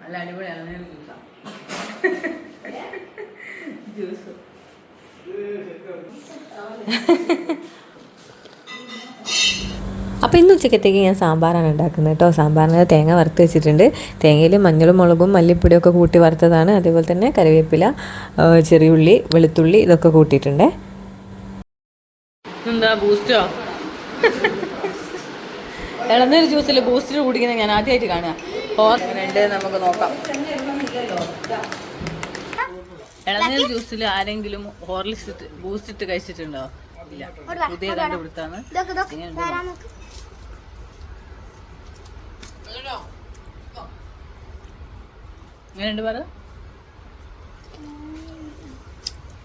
നല്ല അടിപൊളി ഇളനീർ ജ്യൂസാ. ജ്യൂസ്. അപ്പോൾ ഇന്ന് ഉച്ചക്കത്തേക്ക് ഞാൻ സാമ്പാറാണ് ഉണ്ടാക്കുന്നത് കേട്ടോ. സാമ്പാറിന് തേങ്ങ വറുത്ത് വെച്ചിട്ടുണ്ട്. തേങ്ങയിൽ മഞ്ഞളും മുളകും മല്ലിപ്പൊടിയൊക്കെ കൂട്ടി വറുത്തതാണ്. അതേപോലെ തന്നെ കറിവേപ്പില ചെറിയ ചെറിയുള്ളി വെളുത്തുള്ളി ഇതൊക്കെ കൂട്ടിയിട്ടുണ്ട്. എന്താ ബൂസ്റ്റോ ഇളനീർ ജ്യൂസിൽ ബൂസ്റ്റിൽ കുടിക്കുന്നത് ഞാൻ ആദ്യമായിട്ട് കാണുക. നമുക്ക് നോക്കാം. ഇളനീർ ജ്യൂസിൽ ആരെങ്കിലും ഹോർലിക്സ് ഇട്ട് ബൂസ്റ്റ് ഇട്ട് കഴിച്ചിട്ടുണ്ടോ? ഇല്ല. പുതിയ കണ്ടുപിടുത്താണ്. ഇങ്ങനെയുണ്ട്. എങ്ങനെയുണ്ട് പറ.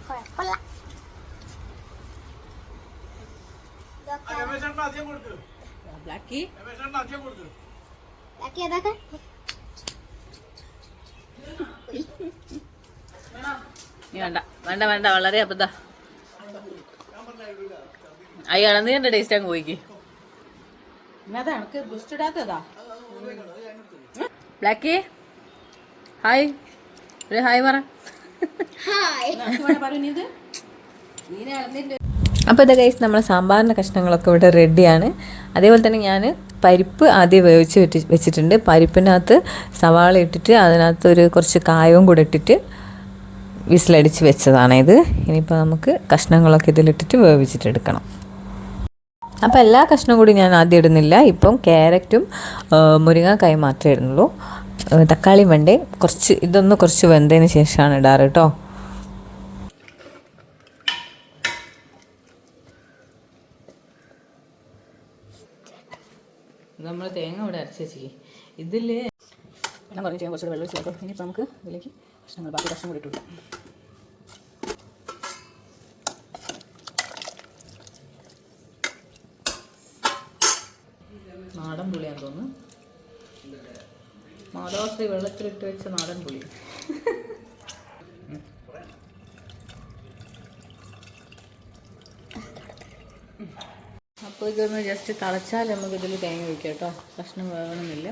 കുഴപ്പമില്ല നീ വേണ്ട വേണ്ട വേണ്ട വളരെ അബദ്ധ. അയ്യ എന്റെ ടേസ്റ്റ് അങ്ങ് പോയിക്ക്. ഇന്നതാ എനിക്ക് ബൂസ്റ്റ് ഇടാത്തതാ. Blacky hi. ഒരു ഹായ് പറ. ഹായ്. അപ്പോൾ ഇത് കഴിച്ച് നമ്മളെ സാമ്പാറിന്റെ കഷ്ണങ്ങളൊക്കെ ഇവിടെ റെഡിയാണ് അതേപോലെ തന്നെ ഞാൻ പരിപ്പ് ആദ്യം വേവിച്ച് വെട്ടി വെച്ചിട്ടുണ്ട്. പരിപ്പിനകത്ത് സവാള ഇട്ടിട്ട് അതിനകത്ത് ഒരു കുറച്ച് കായവും കൂടെ ഇട്ടിട്ട് വിസിലടിച്ച് വെച്ചതാണ് ഇത്. ഇനിയിപ്പോൾ നമുക്ക് കഷ്ണങ്ങളൊക്കെ ഇതിലിട്ടിട്ട് വേവിച്ചിട്ടെടുക്കണം അപ്പോൾ എല്ലാ കഷ്ണവും കൂടി ഞാൻ ആദ്യം ഇടുന്നില്ല. ഇപ്പം ക്യാരറ്റും മുരിങ്ങ മുരിങ്ങാക്കായും മാത്രമേ ഇടുന്നുള്ളൂ. തക്കാളി വെണ്ടയും കുറച്ച് ഇതൊന്ന് കുറച്ച് വെന്തതിന് ശേഷമാണ് ഇടാറ് കേട്ടോ. നമ്മൾ തേങ്ങ ഇവിടെ അരച്ച് വെച്ചില്ലേ ഇതിൽ വെള്ളം പറഞ്ഞു ചെയ്യാൻ കുറച്ചുകൂടെ വെള്ളം ചേർക്കും ഇനിയിപ്പോൾ നമുക്ക് ഇതിലേക്ക് കഷ്ണങ്ങൾ ബാക്കി കഷ്ണം കൂടി ഇട്ടു നാടൻ പുളിയാന്ന് തോന്നുന്നു. മാതാശ്രീ വെള്ളത്തിലിട്ട് വെച്ച നാടൻ പുളി. അപ്പോൾ ഇതൊന്ന് ജസ്റ്റ് തിളച്ചാൽ നമുക്ക് ഇതിൽ തേങ്ങ വയ്ക്കാം കേട്ടോ. കഷ്ണം വേണമെന്നില്ല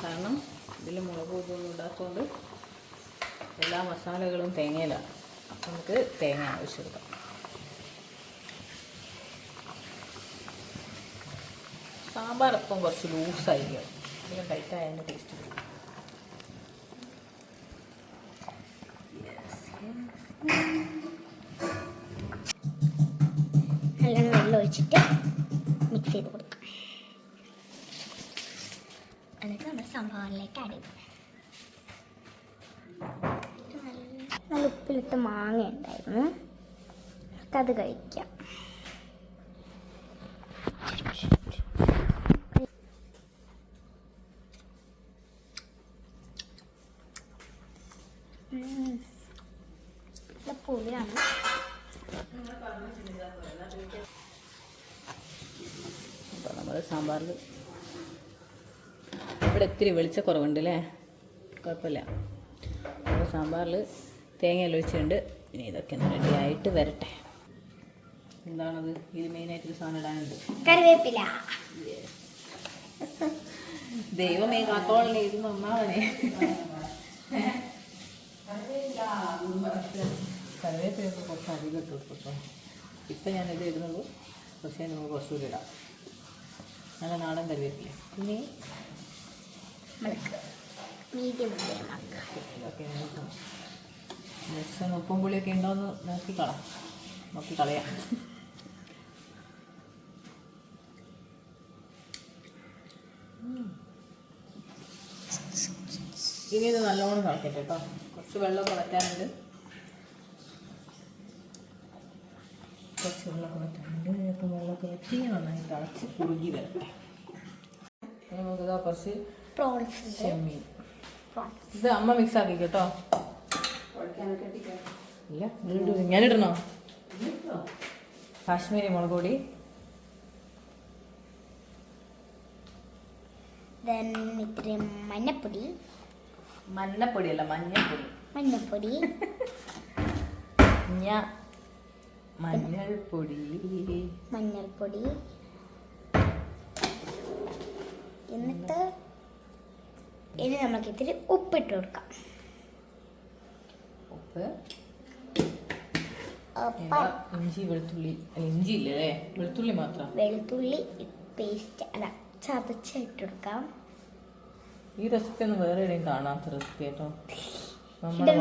കാരണം ഇതിൽ മുളക് ഇതൊന്നും ഇടാത്തതുകൊണ്ട് എല്ലാ മസാലകളും തേങ്ങയിലാണ് നമുക്ക് തേങ്ങ ആവശ്യമില്ല സാമ്പാർ അപ്പം കുറച്ച് ലൂസായിരിക്കും. അധികം ടൈറ്റായ അതിന്റെ ടേസ്റ്റ് നല്ലോണം വെള്ളം ഒഴിച്ചിട്ട് ചെയ്ത് കൊടുക്കാം എന്നിട്ട് നമ്മൾ സംഭവങ്ങളിലേക്ക് ആഡ് ചെയ്തു നല്ല ഉപ്പിലിട്ട് മാങ്ങ ഉണ്ടായിരുന്നു. അത് കഴിക്കാം ഉം. നല്ല പുളിയാണ് അപ്പോൾ നമ്മൾ സാമ്പാറിൽ ഇവിടെ ഇത്തിരി വെളിച്ചക്കുറവുണ്ട് അല്ലേ കുഴപ്പമില്ല. അപ്പോൾ സാമ്പാറിൽ തേങ്ങ ഒഴിച്ചിട്ടുണ്ട്. ഇനി ഇതൊക്കെ ഒന്ന് റെഡി ആയിട്ട് വരട്ടെ. എന്താണത്? ഇത് മെയിനായിട്ട് സാധനം ഇടാനുണ്ട്. കറിവേപ്പില. ദൈവമേ കാക്കോളല്ലേ ഇത് നന്നാവണേ. കറിവേപ്പിലൊക്കെ കുറച്ച് അധികം ഇട്ട് കൊടുക്കും ഇപ്പം ഞാനിത് ഇടുന്നുള്ളൂ പക്ഷേ നമുക്ക് കുറച്ചുകൂടി ഇടാം. നല്ല നാടൻ കറിവേപ്പില. പിന്നെ മുളക് മീഡിയം ഇതൊക്കെ ജസ്റ്റ് ഉപ്പും പുളിയൊക്കെ ഉണ്ടോയെന്ന് നോക്കിക്കളാം. നോക്കിക്കളയാം. ഇനി ഇത് നല്ലോണം കളക്കട്ടെ കേട്ടോ. കുറച്ച് വെള്ളം വറ്റാനുണ്ട് കുറച്ച് വെള്ളമൊക്കെ വറ്റാനുണ്ട് അപ്പം വെള്ളമൊക്കെ വെച്ച് നന്നായി തിളച്ച് കുറുകി വരട്ടെ. നമുക്കിതാ കുറച്ച് ചെമ്മീൻ. ഇത് അമ്മ മിക്സ് ആക്കി കേട്ടോ. ഇല്ല ഞാനിടണോ കാശ്മീരി മുളക് പൊടി. മഞ്ഞപ്പൊടി മഞ്ഞപ്പൊടി. അല്ല മഞ്ഞപ്പൊടി. മഞ്ഞപ്പൊടി. ഞ മഞ്ഞൾപ്പൊടി. മഞ്ഞൾപ്പൊടി. എന്നിട്ട് ഇനി നമുക്ക് ഇത്തിരി ഉപ്പിട്ട് കൊടുക്കാം. ഉപ്പ്? ഇഞ്ചി വെളുത്തുള്ളി. ഇഞ്ചി ഇല്ലേ? വെളുത്തുള്ളി മാത്രം. വെളുത്തുള്ളി പേസ്റ്റ് അല്ല ചതച്ച് ഇട്ട് കൊടുക്കാം. ഈ റെസിപ്പി ഒന്നും വേറെ എവിടെയും കാണാത്ത റെസിപ്പി കേട്ടോ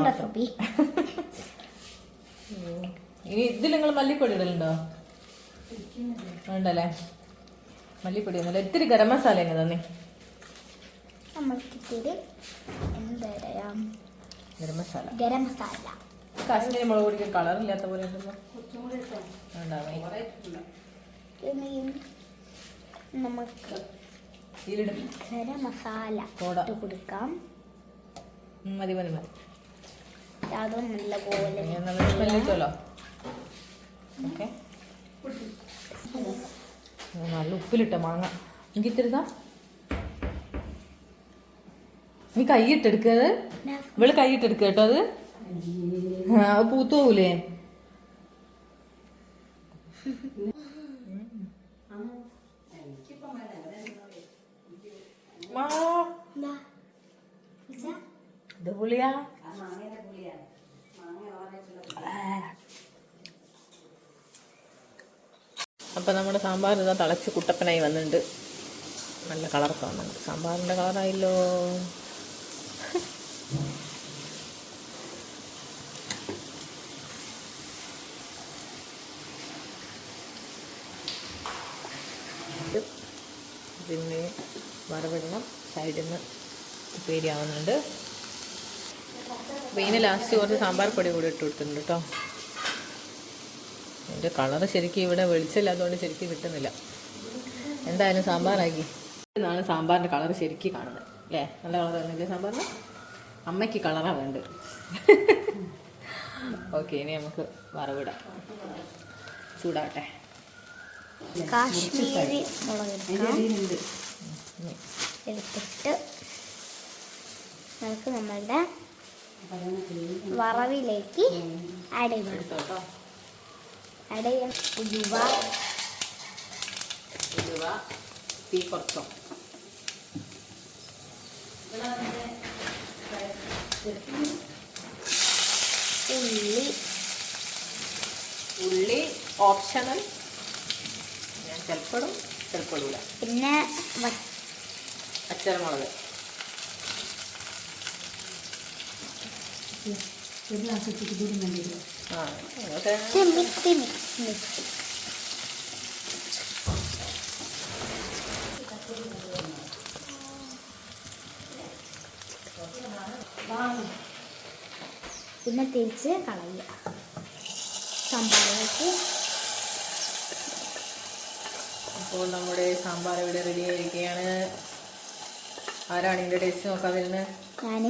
റെസിപ്പി ഇനി ഇതിൽ നിങ്ങൾ മല്ലിപ്പൊടി ഇടലുണ്ടോ? വേണ്ടല്ലേ? മല്ലിപ്പൊടി ഒന്നുമില്ല ഇത്തിരി ഗരം മസാല തന്നെ. തന്നെ എന്താ പറയാ? ഗരം മസാല. ഗരം മസാല. കാശ്മീരി മുളക് പൊടിക്ക് കളറില്ലാത്ത പോലെ നമുക്ക് ഗരം മസാല. ഇട്ട് കൊടുക്കാം. മതി മതി മതി. അതും നല്ല പോലെ ഓക്കെ. നല്ല ഉപ്പിലിട്ട മാങ്ങ. എനിക്ക് ഇത്തിരി താ നീ കൈയിട്ടെടുക്കത് ഇവൾ കൈയിട്ടെടുക്ക കേട്ടോ അത്. പൂത്തു പോകൂലേ. ഇത്. പുളിയാ. അപ്പം നമ്മുടെ സാമ്പാർ ഇതാ തിളച്ച് കുട്ടപ്പനായി വന്നിട്ടുണ്ട്. നല്ല കളറൊക്കെ വന്നിട്ടുണ്ട്. സാമ്പാറിന്റെ കളറായല്ലോ പിന്നെ വറവിടണം സൈഡിൽ നിന്ന് ഉപ്പേരിയാവുന്നുണ്ട് അപ്പോൾ ഇതിന് ലാസ്റ്റ് കുറച്ച് സാമ്പാർ പൊടി കൂടി ഇട്ട് കൊടുത്തിട്ടുണ്ട് കേട്ടോ എന്റെ കളറ് ശരിക്കും ഇവിടെ വെളിച്ചമില്ലാത്തതുകൊണ്ട് ശരിക്കും കിട്ടുന്നില്ല. എന്തായാലും സാമ്പാറാക്കി. ഇന്നാണ് സാമ്പാറിന്റെ കളർ ശരിക്കും കാണുന്നത്. അല്ലേ? നല്ല കളർ വരുന്നില്ലേ സാമ്പാറിന്? അമ്മയ്ക്ക് കളറാണ് വേണ്ടത്. ഓക്കെ ഇനി നമുക്ക് വറവിടാം. ചൂടാവട്ടെ. കാശ്മീരി മുളക് എടുത്തിട്ട് നമുക്ക് നമ്മളുടെ വറവിലേക്ക് ആഡ് ചെയ്ത് ഉലുവ. ഉലുവ തീ കുറച്ചോ? ഉള്ളി. ഉള്ളി ഓപ്ഷണൽ. ഞാൻ ചിലപ്പോഴും ചിലപ്പോഴില്ല പിന്നെ ഒരു ഗ്ലാസ് നിങ്ങൾക്ക് ഇത് മിക്സി മിക്സ് മിക്സി പിന്നെ തിരിച്ച് കളയുക. സാമ്പാറിലേക്ക് അപ്പോൾ നമ്മുടെ സാമ്പാർ ഇവിടെ റെഡി ആയിരിക്കുകയാണ്. ആരാണ് ഇതിന്റെ ടേസ്റ്റ് നോക്കാൻ വരുന്നത് ഞാൻ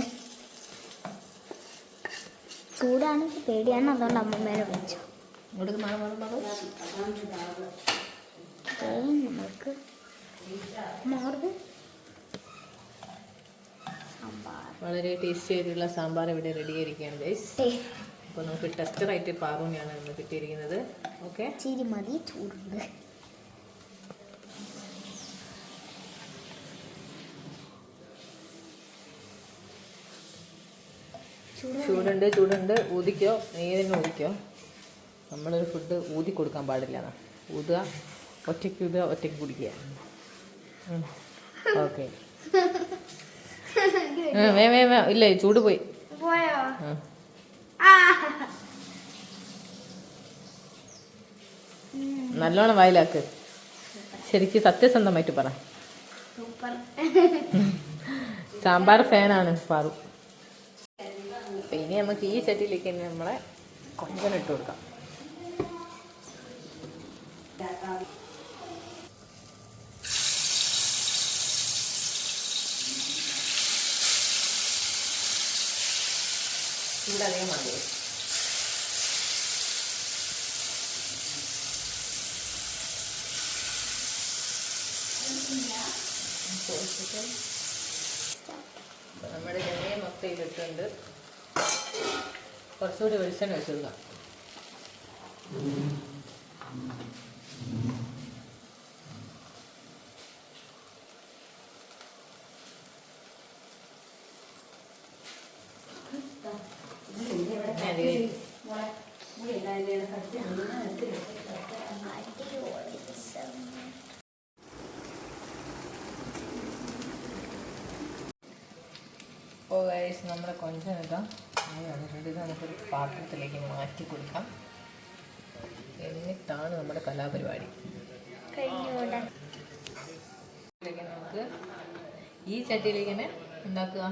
ചൂടാണ് പേടിയാണ് അതുകൊണ്ട് അമ്മമ്മേനെ വിളിച്ചു. സാമ്പാർ. വളരെ ടേസ്റ്റി ആയിട്ടുള്ള സാമ്പാർ ഇവിടെ റെഡി ആയിരിക്കുകയാണ് അപ്പൊ അപ്പോൾ നമുക്ക് ടെസ്റ്ററായിട്ട് പാറൂനെയാണ് കിട്ടിയിരിക്കുന്നത്. ഓക്കെ ചിരി മതി ചൂടുണ്ട്. ചൂടുണ്ട്. ചൂടുണ്ട് ഊതിക്കോ നീ തന്നെ ഊതിക്കോ. നമ്മളൊരു ഫുഡ് ഊതി കൊടുക്കാൻ പാടില്ല ഊതുക ഒറ്റയ്ക്ക് ഊതുക ഒറ്റയ്ക്ക് കുടിക്കുക. ഓക്കെ. വേ വേ വേ. ഇല്ല ചൂട് പോയി. നല്ലോണം വായിലാക്ക്. ശരിക്ക് സത്യസന്ധമായിട്ട് പറ. സാമ്പാർ ഫാനാണ് പാറു. അപ്പൊ ഇനി നമുക്ക് ഈ ചട്ടിയിലേക്ക് തന്നെ നമ്മളെ കൊഞ്ചൻ ഇട്ട് കൊടുക്കാം. നമ്മുടെ ജനയെ മൊത്തം ഇതിട്ടുണ്ട് കുറച്ചുകൂടി വെളിച്ചെണ്ണ വെച്ച് കൊടുക്കാം Thank you. അപ്പോൾ ഗൈസ് നമ്മുടെ കൊഞ്ചം ഇതാ. ആയി വന്നിട്ടുണ്ട് ഇത് നമുക്കൊരു പാത്രത്തിലേക്ക് മാറ്റി കൊടുക്കാം. എന്നിട്ടാണ് നമ്മുടെ കലാപരിപാടി. നമുക്ക് ഈ ചട്ടിയിലേക്ക് തന്നെ ഉണ്ടാക്കുക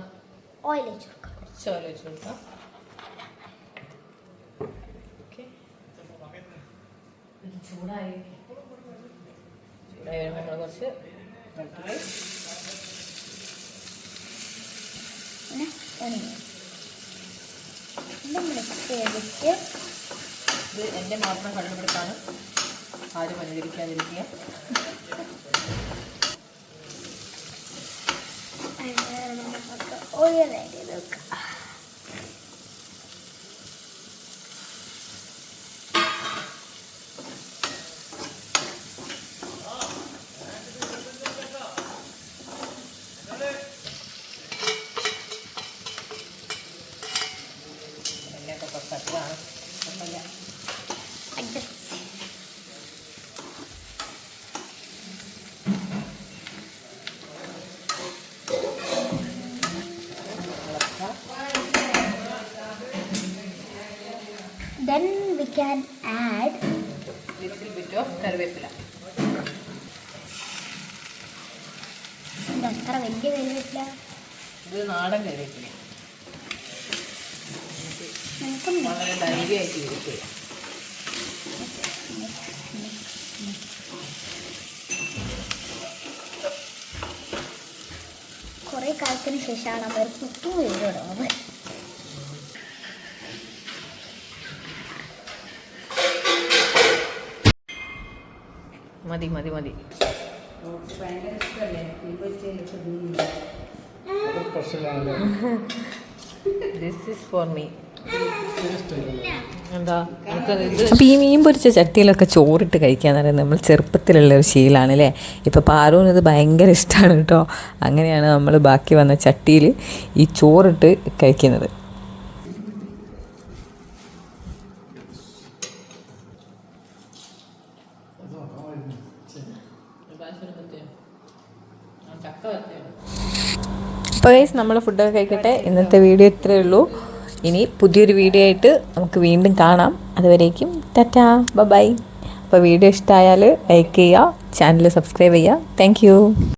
ഓയിൽ വെച്ച് കൊടുക്കാം. കുറച്ച് ഓയിൽ വെച്ച് കൊടുക്കാം. ചൂടായി. ചൂടായി വരുമ്പോൾ നമ്മൾ കുറച്ച് പിന്നെ ഇത് മിക്സ് ചെയ്തിട്ട് ഇത് എന്റെ മാത്രം കണ്ടുപിടുത്താണ് ആരും അനുകരിക്കാതിരിക്കുക ഓയിൽ കരുവേപ്പില ഇത് നാടൻ കറിവേപ്പില നമുക്ക് വളരെ ധൈര്യമായിട്ട് യൂസ് ചെയ്യാം കുറേ കാലത്തിന് ശേഷമാണ് അവർ കുത്തു വരുന്നത് മതി മതി മതി. ദിസ് ഈസ് ഫോർ മീ എന്താ? അപ്പോൾ ഈ മീൻ പൊരിച്ച ചട്ടിയിലൊക്കെ ചോറിട്ട് കഴിക്കുക എന്ന് പറയുന്നത് നമ്മൾ ചെറുപ്പത്തിലുള്ള ഒരു ശീലമാണ് അല്ലേ ഇപ്പോൾ പാറുവിന് ഇത് ഭയങ്കര ഇഷ്ടമാണ് കേട്ടോ. അങ്ങനെയാണ് നമ്മൾ ബാക്കി വന്ന ചട്ടിയിൽ ഈ ചോറിട്ട് കഴിക്കുന്നത്. അപ്പോൾ ഗൈസ് നമ്മൾ ഫുഡൊക്കെ കഴിക്കട്ടെ. ഇന്നത്തെ വീഡിയോ ഇത്രയേ ഉള്ളൂ. ഇനി പുതിയൊരു വീഡിയോ ആയിട്ട് നമുക്ക് വീണ്ടും കാണാം. അതുവരേക്കും ടാറ്റാ. ബൈ അപ്പോൾ വീഡിയോ ഇഷ്ടമായാൽ ലൈക്ക് ചെയ്യുക ചാനൽ സബ്സ്ക്രൈബ് ചെയ്യുക. താങ്ക്